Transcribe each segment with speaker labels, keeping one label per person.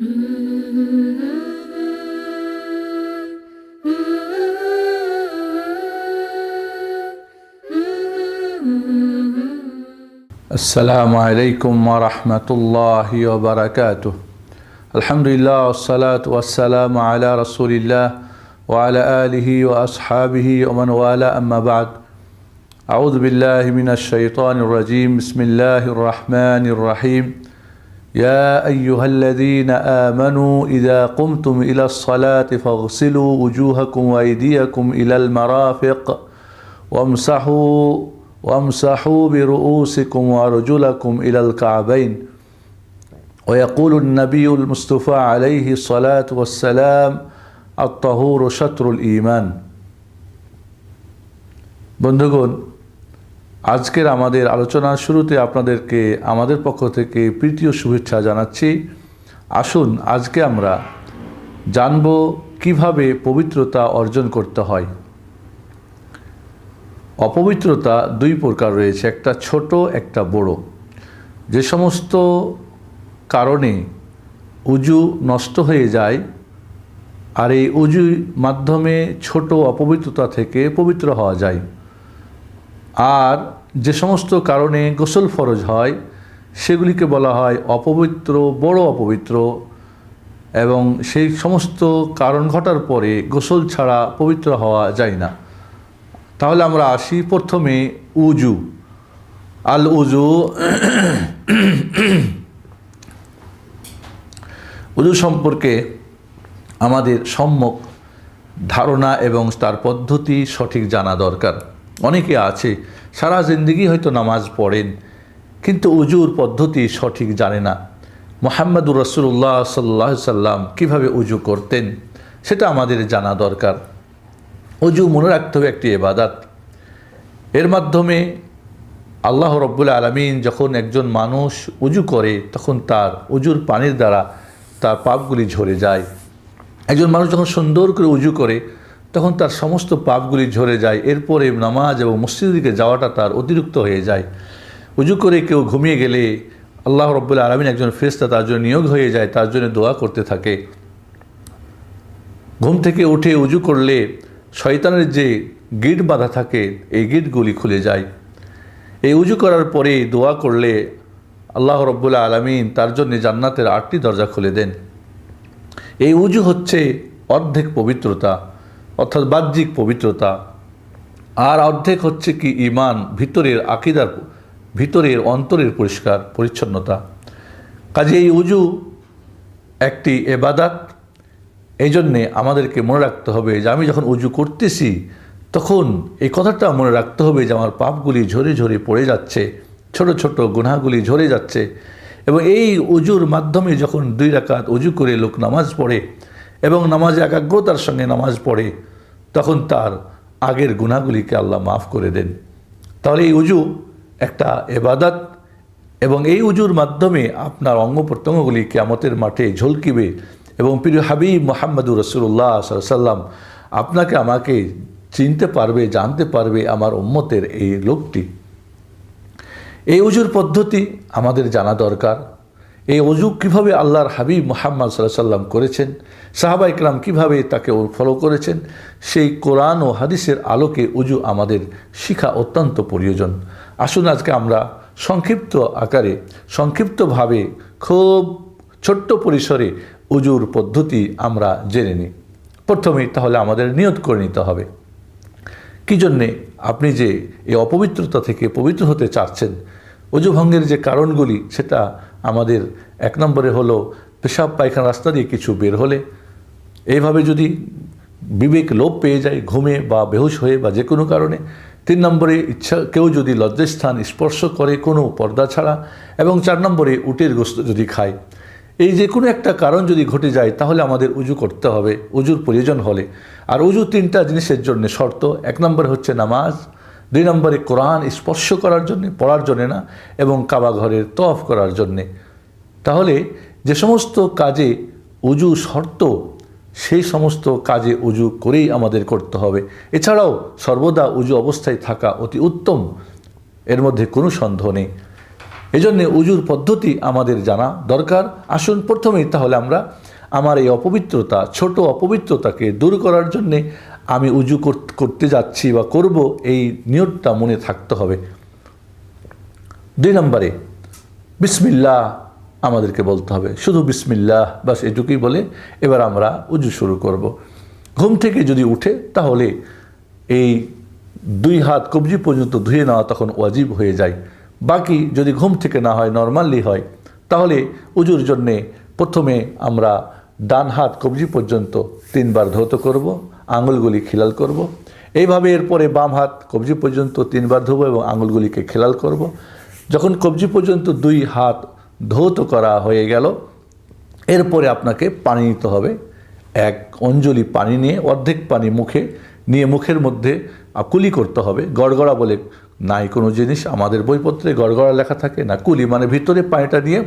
Speaker 1: السلام عليكم ورحمة الله وبركاته. الحمد لله والصلاة والسلام على رسول الله وعلى آله وأصحابه ومن والاه. أما بعد أعوذ بالله من الشيطان الرجيم. بسم الله الرحمن الرحيم. يا أيها الذين آمنوا إذا قمتم إلى الصلاة فاغسلوا وجوهكم وأيديكم إلى المرافق وامسحوا وامسحوا برؤوسكم وارجلكم الى الكعبين ويقول النبي المصطفى عليه الصلاه والسلام الطهور شطر الايمان বন্ধুগণ আজকের আমাদের আলোচনার শুরুতে আপনাদেরকে আমাদের পক্ষ থেকে প্রীতীয় শুভেচ্ছা জানাচ্ছি। আসুন, আজকে আমরা জানব কীভাবে পবিত্রতা অর্জন করতে হয়। অপবিত্রতা দুই প্রকার রয়েছে, একটা ছোট, একটা বড়। যে সমস্ত কারণে উজু নষ্ট হয়ে যায়, আর এই উজু মাধ্যমে ছোট অপবিত্রতা থেকে পবিত্র হওয়া যায়। আর যে সমস্ত কারণে গোসল ফরজ হয়, সেগুলিকে বলা হয় অপবিত্র, বড় অপবিত্র, এবং সেই সমস্ত কারণ ঘটার পরে গোসল ছাড়া পবিত্র হওয়া যায় না। তাহলে আমরা আসি প্রথমে উজু। আল উজু উজু সম্পর্কে আমাদের সম্যক ধারণা এবং তার পদ্ধতি সঠিক জানা দরকার। অনেকে আছে সারা জিন্দগি হয়তো নামাজ পড়েন, কিন্তু উজুর পদ্ধতি সঠিক জানে না। মোহাম্মদুর রসুল্লাহ সাল্লাহ সাল্লাম কীভাবে উজু করতেন, সেটা আমাদের জানা দরকার। উজু মনে রাখতে হবে একটি এবাদাত এর মাধ্যমে আল্লাহ রব্বুল আলমিন যখন একজন মানুষ উজু করে, তখন তার উজুর পানির দ্বারা তার পাপগুলি ঝরে যায়। একজন মানুষ যখন সুন্দর করে উজু করে তখন তার সমস্ত পাপগুলি ঝরে যায়। এরপরে নামাজ এবং মসজিদের দিকে যাওয়াটা তার অতিরিক্ত হয়ে যায়। উজু করে কেউ ঘুমিয়ে গেলে আল্লাহ রব্বুল আলমিন একজন ফেরেস্তা তার জন্য নিয়োগ হয়ে যায়, তার জন্য দোয়া করতে থাকে। ঘুম থেকে উঠে উজু করলে শয়তানের যে গিট বাঁধা থাকে, এই গিটগুলি খুলে যায়। এই উজু করার পরে দোয়া করলে আল্লাহ রব্বুল্লাহ আলমিন তার জন্য জান্নাতের আটটি দরজা খুলে দেন। এই উজু হচ্ছে অর্ধেক পবিত্রতা। অর্থাৎ বাহ্যিক পবিত্রতা। আর অর্ধেক হচ্ছে কি ইমান ভিতরের আকিদার ভিতরের অন্তরের পরিষ্কার পরিচ্ছন্নতা। কাজে এই উজু একটি এবাদাত। এই জন্যে আমাদেরকে মনে রাখতে হবে যে আমি যখন উজু করতেছি, তখন এই কথাটা মনে রাখতে হবে যে আমার পাপগুলি ঝরে ঝরে পড়ে যাচ্ছে, ছোট ছোট গুনাগুলি ঝরে যাচ্ছে। এবং এই উজুর মাধ্যমে যখন দুই রাকাত উজু করে লোক নামাজ পড়ে এবং নামাজে একাগ্রতার সঙ্গে নামাজ পড়ে, তখন তার আগের গুণাগুলিকে আল্লাহ মাফ করে দেন। তাহলে এই উজু একটা এবাদাত, এবং এই উজুর মাধ্যমে আপনার অঙ্গ প্রত্যঙ্গগুলি কেয়ামতের মাঠে ঝলকিবে। এবং প্রিয় হাবিব মোহাম্মদুর রসুল্লাহ সাল্লাম আপনাকে আমাকে চিনতে পারবে, জানতে পারবে আমার উম্মতের এই লোকটি। এই উজুর পদ্ধতি আমাদের জানা দরকার। এই অজু কীভাবে আল্লাহর হাবিব মোহাম্মদ সাল্লাহ সাল্লাম করেছেন? সাহাবা ইকরাম কীভাবে তাকে ফলো করেছেন? সেই কোরআন ও হাদিসের আলোকে উজু আমাদের শিখা অত্যন্ত প্রয়োজন। আসুন আজকে আমরা সংক্ষিপ্ত আকারে, সংক্ষিপ্তভাবে খুব ছোট্ট পরিসরে উজুর পদ্ধতি আমরা জেনে নিই। প্রথমেই তাহলে আমাদের নিয়ত করে নিতে হবে। কী জন্যে আপনি যে এই অপবিত্রতা থেকে পবিত্র হতে চাচ্ছেন, অজু ভঙ্গের যে কারণগুলি, সেটা আমাদের এক নম্বরে হলো পেশাব পায়খানা রাস্তা দিয়ে কিছু বের হলে, এইভাবে যদি বিবেক লোপ পেয়ে যায়, ঘুমে বা বেহুশ হয়ে বা যে কোনো কারণে, তিন নম্বরে ইচ্ছা, কেউ যদি লজ্জাস্থান স্পর্শ করে কোনো পর্দা ছাড়া, এবং চার নম্বরে উটের গোস্ত যদি খায়, এই যে কোনো একটা কারণ যদি ঘটে যায়, তাহলে আমাদের উজু করতে হবে, উজুর প্রয়োজন হলে। আর উজু তিনটা জিনিসের জন্য শর্ত, এক নম্বরে হচ্ছে নামাজ দুই নম্বরে কোরআন স্পর্শ করার জন্যে, পড়ার জন্যে না, এবং কাবা ঘরের তফ করার জন্যে। তাহলে যে সমস্ত কাজে উজু শর্ত, সেই সমস্ত কাজে উজু করেই আমাদের করতে হবে। এছাড়াও সর্বদা উজু অবস্থায় থাকা অতি উত্তম, এর মধ্যে কোনো সন্দেহ নেই। এজন্যে উজুর পদ্ধতি আমাদের জানা দরকার। আসুন প্রথমেই তাহলে আমরা আমার এই অপবিত্রতা, ছোট অপবিত্রতাকে দূর করার জন্যে আমি উজু কর- করতে যাচ্ছি বা করব, এই নিয়তটা মনে থাকতে হবে। দুই নম্বরে, বিসমিল্লাহ আমাদেরকে বলতে হবে। শুধু বিসমিল্লাহ বাস এটুকুই বলে, এবার আমরা উজু শুরু করব। ঘুম থেকে যদি উঠে, তাহলে এই দুই হাত কবজি পর্যন্ত ধুয়ে নেওয়া তখন ওয়াজিব হয়ে যায়। বাকি যদি ঘুম থেকে না হয়, নর্মালি হয়, তাহলে উজুর জন্যে প্রথমে আমরা ডান হাত কবজি পর্যন্ত তিনবার ধৌত করব, আঙুলগুলি খিলাল করব। এইভাবে এরপরে বাম হাত কবজি পর্যন্ত তিনবার ধোবো এবং আঙুলগুলিকে খেলাল করব। যখন কবজি পর্যন্ত দুই হাত ধৌত করা হয়ে গেল, এরপরে আপনাকে পানি নিতে হবে। এক অঞ্জলি পানি নিয়ে, অর্ধেক পানি মুখে নিয়ে মুখের মধ্যে কুলি করতে হবে। গড়গড়া বলে নাই কোনো জিনিস, আমাদের বইপত্রে গড়গড়া লেখা থাকে না। কুলি মানে ভিতরে পানিটা নিয়ে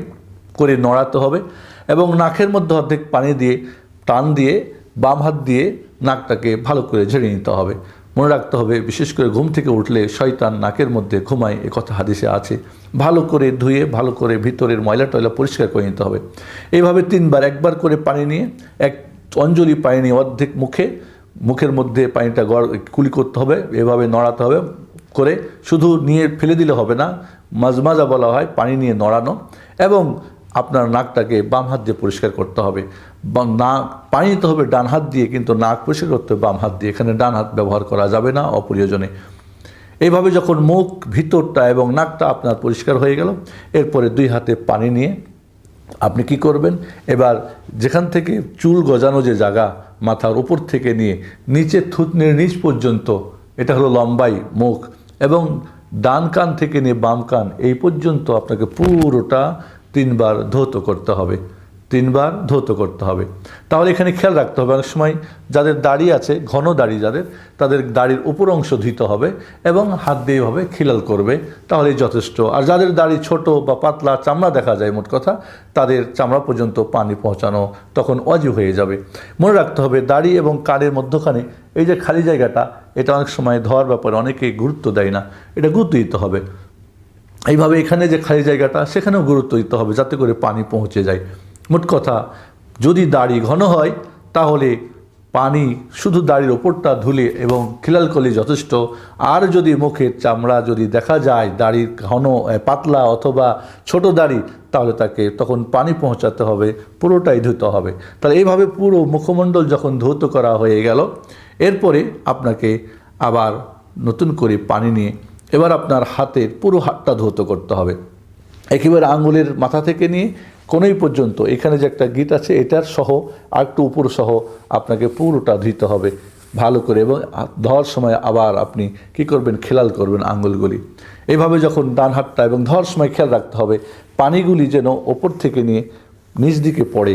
Speaker 1: করে নড়াতে হবে। এবং নাকের মধ্যে অর্ধেক পানি দিয়ে, টান দিয়ে, বাম হাত দিয়ে নাকটাকে ভালো করে ঝেড়ে নিতে হবে। মনে রাখতে হবে, বিশেষ করে ঘুম থেকে উঠলে শয়তান নাকের মধ্যে ঘুমায়, এ কথা হাদিসে আছে। ভালো করে ধুয়ে, ভালো করে ভিতরের ময়লা টয়লা পরিষ্কার করে নিতে হবে। এইভাবে তিনবার, একবার করে পানি নিয়ে, এক অঞ্জলি পানি নিয়ে অর্ধেক মুখে, মুখের মধ্যে পানিটা গড়, কুলি করতে হবে, এভাবে নড়াতে হবে করে, শুধু নিয়ে ফেলে দিলে হবে না, মাজমাজা বলা হয়, পানি নিয়ে নড়ানো এবং আপনার নাকটাকে বাম হাত দিয়ে পরিষ্কার করতে হবে। নাক, পানি নিতে হবে ডান হাত দিয়ে, কিন্তু নাক পরিষ্কার করতে হবে বাম হাত দিয়ে। এখানে ডান হাত ব্যবহার করা যাবে না, অপ্রয়োজনে। এইভাবে যখন মুখ, ভিতরটা এবং নাকটা আপনার পরিষ্কার হয়ে গেল, এরপরে দুই হাতে পানি নিয়ে আপনি কি করবেন? এবার যেখান থেকে চুল গজানো যে জায়গা, মাথার উপর থেকে নিয়ে নিচে থুতনির নিচ পর্যন্ত, এটা হলো লম্বাই মুখ এবং ডান কান থেকে নিয়ে বাম কান, এই পর্যন্ত আপনাকে পুরোটা তিনবার ধৌত করতে হবে, তিনবার ধৌত করতে হবে। তাহলে এখানে খেয়াল রাখতে হবে, অনেক সময় যাদের দাড়ি আছে, ঘন দাড়ি যাদের, তাদের দাড়ির উপর অংশ ধুইতে হবে এবং হাত দিয়ে এভাবে খিলাল করবে, তাহলেই যথেষ্ট। আর যাদের দাড়ি ছোট বা পাতলা চামড়া দেখা যায় মোট কথা, তাদের চামড়া পর্যন্ত পানি পৌঁছানো তখন অজু হয়ে যাবে। মনে রাখতে হবে, দাড়ি এবং কানের মধ্যখানে এই যে খালি জায়গাটা, এটা অনেক সময় ধোয়ার ব্যাপারে অনেকে গুরুত্ব দেয় না। এটা গুরুত্ব দিতে হবে। এইভাবে এখানে যে খালি জায়গাটা, সেখানেও গুরুত্ব দিতে হবে যাতে করে পানি পৌঁছে যায়। মোট কথা, যদি দাড়ি ঘন হয়, তাহলে পানি শুধু দাড়ির ওপরটা ধুলে এবং খিলাল করলে যথেষ্ট। আর যদি মুখের চামড়া যদি দেখা যায় দাড়ির ঘন পাতলা অথবা ছোট দাড়ি, তাহলে তাকে তখন পানি পৌঁছাতে হবে, পুরোটাই ধুতে হবে। তাহলে এইভাবে পুরো মুখমণ্ডল যখন ধৌত করা হয়ে গেল, এরপরে আপনাকে আবার নতুন করে পানি নিয়ে এবার আপনার হাতের পুরো হাতটা ধৌত করতে হবে। একেবারে আঙুলের মাথা থেকে নিয়ে কোনোই পর্যন্ত এখানে যে একটা গিট আছে, এটার সহ আর একটু উপর সহ আপনাকে পুরোটা ধুইতে হবে ভালো করে এবং ধর সময় আবার আপনি কি করবেন? খেলাল করবেন আঙুলগুলি। এইভাবে যখন ডান হাতটা এবং ধর সময় খেয়াল রাখতে হবে, পানিগুলি যেন ওপর থেকে নিয়ে নিচ দিকে পড়ে।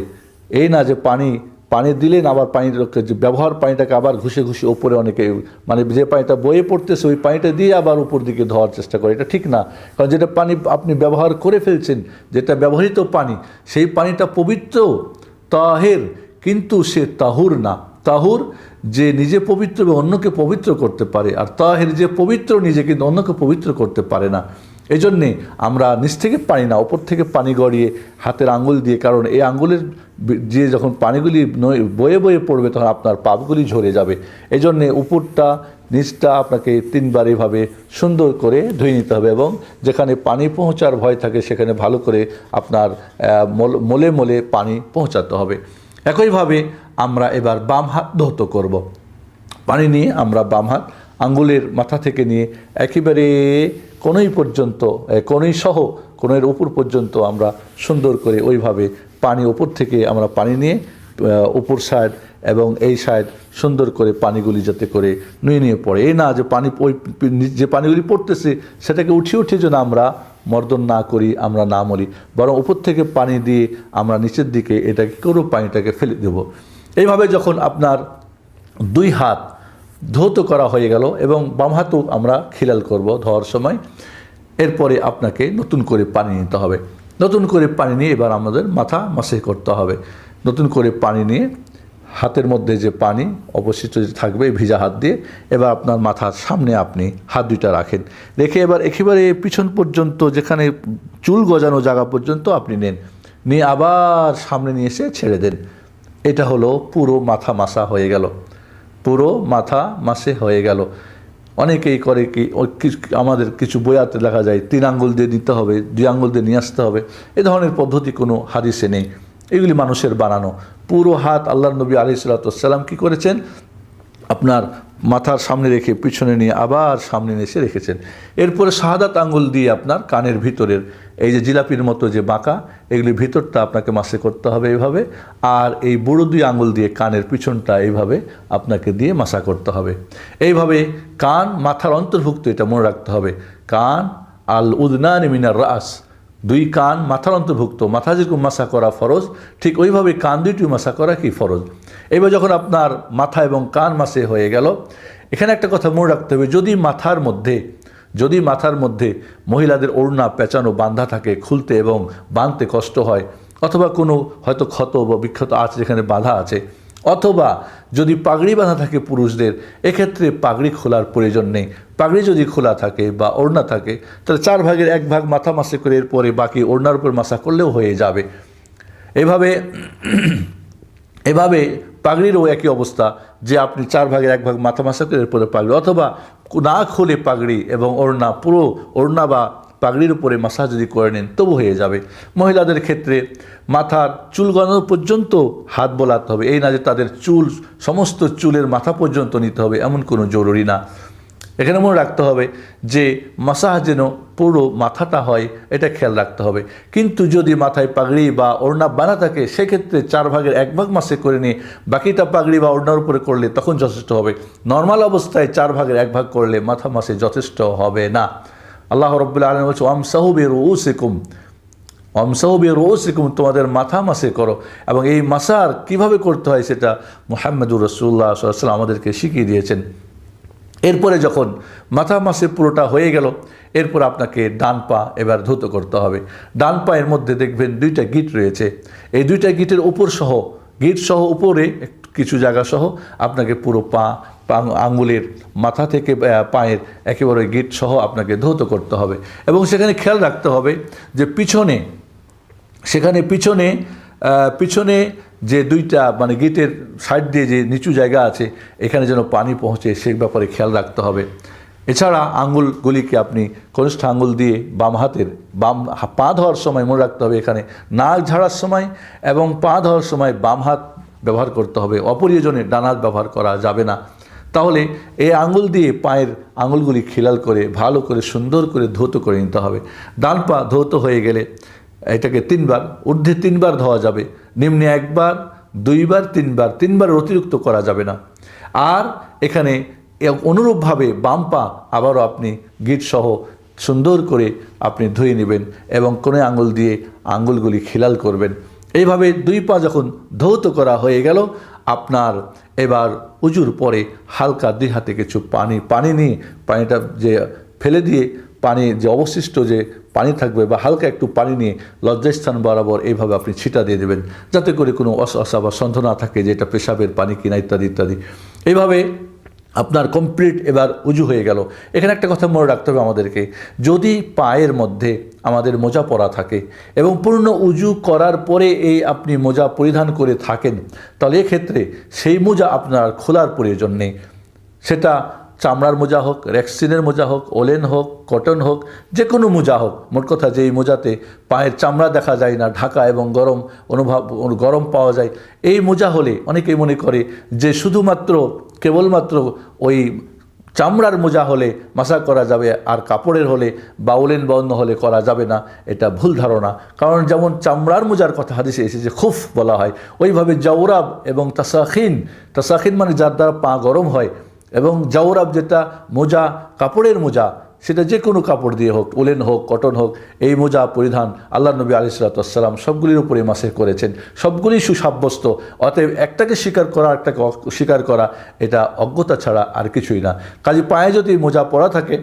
Speaker 1: এই না যে পানি পানি দিলেন, আবার পানির যে ব্যবহার, পানিটাকে আবার ঘুষে ঘুষে ওপরে অনেকে মানে যে পানিটা বয়ে পড়তেছে, ওই পানিটা দিয়ে আবার উপর দিকে ধোয়ার চেষ্টা করে। এটা ঠিক না। কারণ যেটা পানি আপনি ব্যবহার করে ফেলছেন, যেটা ব্যবহৃত পানি, সেই পানিটা পবিত্র, তাহের, কিন্তু সে তাহুর না। তাহুর যে নিজে পবিত্র এবং অন্যকে পবিত্র করতে পারে, আর তাহের যে পবিত্র নিজে কিন্তু অন্যকে পবিত্র করতে পারে না। এই জন্যে আমরা নিচ থেকে পানি না, ওপর থেকে পানি গড়িয়ে হাতের আঙ্গুল দিয়ে, কারণ এই আঙ্গুলের বি- যে যখন পানিগুলি বয়ে বয়ে পড়বে, তখন আপনার পাপগুলি ঝরে যাবে এই জন্যে উপরটা, নিচটা আপনাকে তিনবার এভাবে সুন্দর করে ধুয়ে নিতে হবে এবং যেখানে পানি পৌঁছার ভয় থাকে, সেখানে ভালো করে আপনার মল- মলে পানি পৌঁছাতে হবে একইভাবে আমরা এবার বাম হাত ধৌত করব। পানি নিয়ে আমরা বাম হাত আঙ্গুলের মাথা থেকে নিয়ে একেবারে কোনোই পর্যন্ত কোনোই সহ কোনোর উপর পর্যন্ত আমরা সুন্দর করে ওইভাবে পানি উপর থেকে আমরা পানি নিয়ে উপর সাইড এবং এই সাইড সুন্দর করে পানিগুলি যাতে করে নুয়ে নিয়ে পড়ে। এই না যে পানি ওই যে পানিগুলি পড়তেছে সেটাকে উঠিয়ে উঠিয়ে যেন আমরা মর্দন না করি, আমরা না মরি, বরং উপর থেকে পানি দিয়ে আমরা নিচের দিকে এটাকে করো পানিটাকে ফেলে দেব। এইভাবে যখন আপনার দুই হাত ধৌত করা হয়ে গেল এবং বাম হাতও আমরা খিলাল করব ধোয়ার সময়, এরপরে আপনাকে নতুন করে পানি নিতে হবে। নতুন করে পানি নিয়ে এবার আমাদের মাথা মাসে করতে হবে। নতুন করে পানি নিয়ে হাতের মধ্যে যে পানি অবশিষ্ট যে থাকবে ভিজা হাত দিয়ে এবার আপনার মাথার সামনে আপনি হাত দুইটা রাখেন। রেখে এবার একেবারে পিছন পর্যন্ত যেখানে চুল গজানো জায়গা পর্যন্ত আপনি নেন। নিয়ে আবার সামনে নিয়ে এসে ছেড়ে দেন। এটা হলো পুরো মাথা মাসা হয়ে গেল। পুরো মাথা মাসে হয়ে গেল। অনেকেই করে কি আমাদের কিছু বইয়াতে দেখা যায়, তিন আঙ্গুল দিয়ে নিতে হবে, দুই আঙ্গুল দিয়ে নিয়ে আসতে হবে। এ ধরনের পদ্ধতি কোনো হাদিসে নেই। এগুলি মানুষের বানানো। পুরো হাত আল্লাহ নবী আলি সাল্লাতাম কী করেছেন? আপনার মাথার সামনে রেখে পিছনে নিয়ে আবার সামনে এসে রেখেছেন। এরপরে শাহাদাত আঙ্গুল দিয়ে আপনার কানের ভিতরের এই যে জিলাপির মতো যে বাঁকা এগুলি ভিতরটা আপনাকে মাসে করতে হবে এইভাবে আর এই বুড়ো দুই আঙ্গুল দিয়ে কানের পিছনটা এইভাবে আপনাকে দিয়ে মাসা করতে হবে। এইভাবে কান মাথার অন্তর্ভুক্ত এটা মনে রাখতে হবে। কান আল উদনান মিনার রাস দুই কান মাথার অন্তর্ভুক্ত মাথা যেরকম মাসা করা ফরজ, ঠিক ওইভাবে কান দুইটি মাসা করা কি ফরজ? এবার যখন আপনার মাথা এবং কান মাসে হয়ে গেল, এখানে একটা কথা মনে রাখতে হবে, যদি মাথার মধ্যে, যদি মাথার মধ্যে মহিলাদের ওড়না পেঁচানো বান্ধা থাকে খুলতে এবং বাঁধতে কষ্ট হয়, অথবা কোনো হয়তো ক্ষত বা বিক্ষত আছে যেখানে বাধা আছে, অথবা যদি পাগড়ি বাঁধা থাকে পুরুষদের, এক্ষেত্রে পাগড়ি খোলার প্রয়োজন নেই। পাগড়ি যদি খোলা থাকে বা ওড়না থাকে, তাহলে চার ভাগের এক ভাগ মাথা মাসে করে এরপরে বাকি ওড়নার উপর মাসা করলেও হয়ে যাবে। এভাবে এভাবে পাগড়িরও একই অবস্থা যে আপনি চার ভাগের এক ভাগ মাথা মাসা করে এরপরে পাগড়ি, অথবা না খুলে পাগড়ি এবং ওড়না, পুরো ওড়না বা পাগড়ির উপরে মাসা যদি করে নেন, তবু হয়ে যাবে। মহিলাদের ক্ষেত্রে মাথার চুল গণানো পর্যন্ত হাত বোলাতে হবে। এই না যে তাদের চুল, সমস্ত চুলের মাথা পর্যন্ত নিতে হবে, এমন কোনো জরুরি না। এখানে মনে রাখতে হবে যে মাসাহ যেন পুরো মাথাটা হয়, এটা খেয়াল রাখতে হবে। কিন্তু যদি মাথায় পাগড়ি বা ওড়না বানা থাকে, সেক্ষেত্রে চার ভাগের এক ভাগ মাসে করে নিয়ে বাকিটা পাগড়ি বা ওড়নার উপরে করলে তখন যথেষ্ট হবে। নর্মাল অবস্থায় চার ভাগের এক ভাগ করলে মাথা মাসে যথেষ্ট হবে না। আল্লাহ রব্বুল্লা আলম বলছে ওয়াম সাহুবের ও সেকুম অমসাহবে রোসিকুম তোমাদের মাথা মাসে করো। এবং এই মাসার কীভাবে করতে হয় সেটা মোহাম্মদুর রসুল্লাহ সাল্লাম আমাদেরকে শিখিয়ে দিয়েছেন। এরপরে যখন মাথা মাসে পুরোটা হয়ে গেল, এরপর আপনাকে ডান পা এবার ধুত করতে হবে। ডান পায়ের মধ্যে দেখবেন দুইটা গিট রয়েছে। এই দুইটা গিটের উপর সহ, গিট সহ উপরে কিছু জায়গা সহ আপনাকে পুরো পা, পা- আঙ্গুলের মাথা থেকে পায়ের একেবারে গিট সহ আপনাকে ধৌত করতে হবে। এবং সেখানে খেয়াল রাখতে হবে যে পিছনে, সেখানে পিছনে পিছনে যে দুইটা মানে গেটের সাইড দিয়ে যে নিচু জায়গা আছে, এখানে যেন পানি পৌঁছে সে ব্যাপারে খেয়াল রাখতে হবে। এছাড়া আঙ্গুলগুলিকে আপনি কনিষ্ঠ আঙ্গুল দিয়ে বাম হাতের, বাম পা ধোয়ার সময় মনে রাখতে হবে এখানে, নাক ঝাড়ার সময় এবং পা ধোয়ার সময় বাম হাত ব্যবহার করতে হবে। অপরিয়োজনে ডান হাত ব্যবহার করা যাবে না। তাহলে এই আঙুল দিয়ে পায়ের আঙুলগুলি খিলাল করে, ভালো করে, সুন্দর করে ধৌত করে নিতে হবে। ডান পা ধৌত হয়ে গেলে এটাকে তিনবার, ঊর্ধ্বে তিনবার ধোয়া যাবে। নিম্নে একবার, দুইবার, তিনবার তিনবার অতিরিক্ত করা যাবে না। আর এখানে অনুরূপভাবে বাম পা আবারও আপনি গিট সহ সুন্দর করে আপনি ধুয়ে নেবেন এবং কোনো আঙুল দিয়ে আঙুলগুলি খিলাল করবেন। এইভাবে দুই পা যখন ধৌত করা হয়ে গেল, আপনার এবার উজুর পরে হালকা দুই হাতে কিছু পানি পানি নিয়ে পানিটা যে ফেলে দিয়ে, পানি যে অবশিষ্ট যে থাকবে বা হালকা একটু পানি নিয়ে লজ্জাস্থান বরাবর এইভাবে আপনি ছিটা দিয়ে দেবেন, যাতে করে কোনো অসা বা সন্দেহ না থাকে যে এটা পেশাবের পানি কিনা ইত্যাদি ইত্যাদি। এইভাবে আপনার কমপ্লিট এবার উজু হয়ে গেল। এখানে একটা কথা মনে রাখতে হবে আমাদেরকে, যদি পায়ের মধ্যে আমাদের মোজা পরা থাকে এবং পূর্ণ উজু করার পরে এই আপনি মোজা পরিধান করে থাকেন, তাহলে এক্ষেত্রে সেই মোজা আপনার খোলার প্রয়োজন নেই। সেটা চামড়ার মোজা হোক, রেক্সিনের মোজা হোক, ওলেন হোক, কটন হোক যে কোনো মোজা হোক, মোট কথা যে এই মোজাতে পায়ের চামড়া দেখা যায় না, ঢাকা এবং গরম অনুভব, গরম পাওয়া যায়, এই মোজা হলে অনেকেই মনে করে যে শুধুমাত্র, কেবলমাত্র ওই চামড়ার মোজা হলে মাসা করা যাবে আর কাপড়ের হলে বা ওলেন বা অন্য হলে করা যাবে না, এটা ভুল ধারণা। কারণ যেমন চামড়ার মোজার কথা হাদিসে এসেছে, খুফ বলা হয়, ওইভাবে জাউরাব এবং তাসাখিন তাসাখিন মানে যার দ্বারা পা গরম হয় এবং জাউরাব যেটা মোজা, কাপড়ের মোজা, সেটা যে কোনো কাপড় দিয়ে হোক ওলেন হোক, কটন হোক, এই মোজা পরিধান আল্লাহ নবী আলি সাল্লাতাম সবগুলির উপরে মাসে করেছেন। সবগুলি সুসাব্যস্ত, অতএব একটাকে স্বীকার করা একটাকে স্বীকার করা, এটা অজ্ঞতা ছাড়া আর কিছুই না। কাজে পায়ে যদি মোজা পরা থাকে,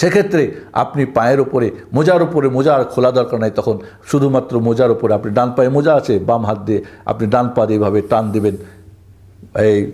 Speaker 1: সেক্ষেত্রে আপনি পায়ের ওপরে মোজার ওপরে মোজা আর খোলা দরকার নাই তখন শুধুমাত্র মোজার ওপরে আপনি ডান পায়ে মোজা আছে, বাম হাত দিয়ে আপনি ডান পা দিয়ে এভাবে টান দেবেন এই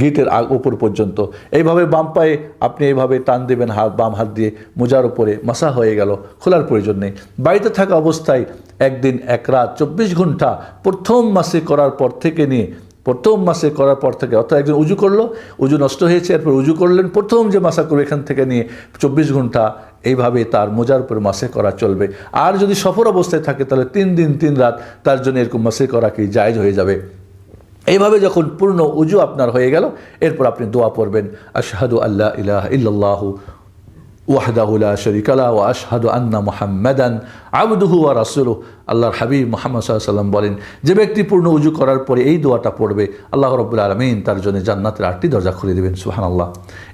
Speaker 1: গিটের উপর পর্যন্ত। এইভাবে বাম পায়ে আপনি এইভাবে টান দেবেন হাত, বাম হাত দিয়ে মোজার উপরে, মাসা হয়ে গেল, খোলার প্রয়োজন নেই। বাড়িতে থাকা অবস্থায় একদিন, এক রাত, চব্বিশ ঘণ্টা প্রথম মাসে করার পর থেকে নিয়ে, প্রথম মাসে করার পর থেকে, অর্থাৎ একজন উজু করল, উজু নষ্ট হয়েছে, এরপর উজু করলেন, প্রথম যে মাসা করবে এখান থেকে নিয়ে চব্বিশ ঘণ্টা এইভাবে তার মোজার উপর মাসে করা চলবে। আর যদি সফর অবস্থায় থাকে, তাহলে তিন দিন, তিন রাত তার জন্য এরকম মাসে করা কি জায়জ হয়ে যাবে? এইভাবে যখন পূর্ণ উজু আপনার হয়ে গেল, এরপর আপনি দোয়া পড়বেন, আশহাদু আল্লাহ ইলাহ ইল্লাল্লাহু ওয়াহদাহু লা শরীকা লা ওয়া আশহাদু আন্না মুহাম্মাদান আবদুহু ওয়া রাসূলুহু। আল্লাহর হাবিব মুহাম্মদ সাল্লাম বলেন, যে ব্যক্তি পূর্ণ উজু করার পরে এই দোয়াটা পড়বে, আল্লাহ রাব্বুল আলামিন তার জন্য জান্নাতের আটটি দরজা খুলে দেবেন সুহান আল্লাহ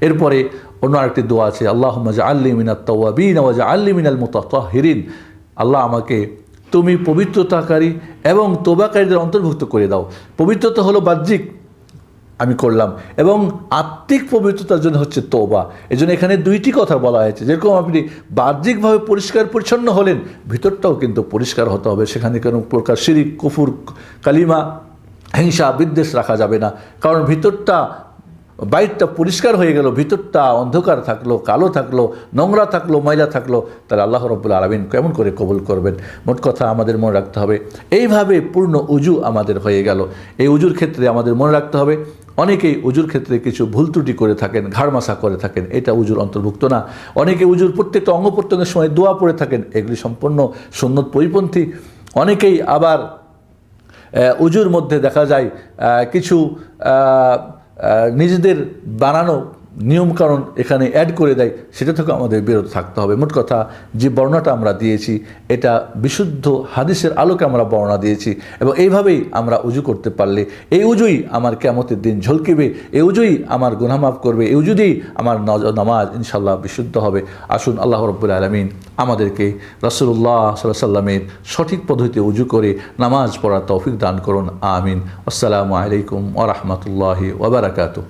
Speaker 1: এরপরে অন্য আরেকটি দোয়া আছে, আল্লাহুম্মা জাআলনি মিনাত তাওয়াবিন ওয়া জাআলনি মিনাল মুতাতাহহিরিন আল্লাহ আমাকে তুমি পবিত্রতাকারী এবং তোবাকারীদের অন্তর্ভুক্ত করে দাও। পবিত্রতা হলো বাহ্যিক আমি করলাম এবং আত্মিক পবিত্রতার জন্য হচ্ছে তোবা। এই জন্য এখানে দুইটি কথা বলা হয়েছে। যেরকম আপনি বাহ্যিকভাবে পরিষ্কার পরিচ্ছন্ন হলেন, ভিতরটাও কিন্তু পরিষ্কার হতে হবে। সেখানে কোনো প্রকার শিরিক, কুফুর, কালিমা, হিংসা, বিদ্বেষ রাখা যাবে না। কারণ ভিতরটা বাইরটা পরিষ্কার হয়ে গেল, ভিতরটা অন্ধকার থাকল, কালো থাকল, নোংরা থাকল, ময়লা থাকল, তাহলে আল্লাহ রব্বুল আলমিন কেমন করে কবুল করবেন? মোট কথা আমাদের মনে রাখতে হবে, এইভাবে পূর্ণ উজু আমাদের হয়ে গেল। এই উজুর ক্ষেত্রে আমাদের মনে রাখতে হবে, অনেকেই উজুর ক্ষেত্রে কিছু ভুল ত্রুটি করে থাকেন, ঘাড়মাসা করে থাকেন, এটা উজুর অন্তর্ভুক্ত না। অনেকে উজুর প্রত্যেকটা অঙ্গ প্রত্যঙ্গের সময় দোয়া পড়ে থাকেন, এগুলি সম্পূর্ণ সুন্নত পরিপন্থী। অনেকেই আবার উজুর মধ্যে দেখা যায় কিছু নিজেদের বানানো নিয়মকানুন এখানে অ্যাড করে দেয়, সেটা থেকে আমাদের বিরত থাকতে হবে। মোট কথা, যে বর্ণনাটা আমরা দিয়েছি, এটা বিশুদ্ধ হাদিসের আলোকে আমরা বর্ণনা দিয়েছি এবং এইভাবেই আমরা উজু করতে পারলে, এই উজুই আমার কেমতের দিন ঝলকিবে, এই উজুই আমার গুনামাফ করবে, এই উজুতেই আমার নামাজ ইনশাল্লাহ বিশুদ্ধ হবে। আসুন আল্লাহ রব্বুল আলমিন আমাদেরকে রসুল্লাহ সাল্লাহ সাল্লামের সঠিক পদ্ধতিতে উজু করে নামাজ পড়ার তৌফিক দান করুন, আমিন। আসসালামু আলাইকুম ওরহমতুল্লাহি ওবরাকাতু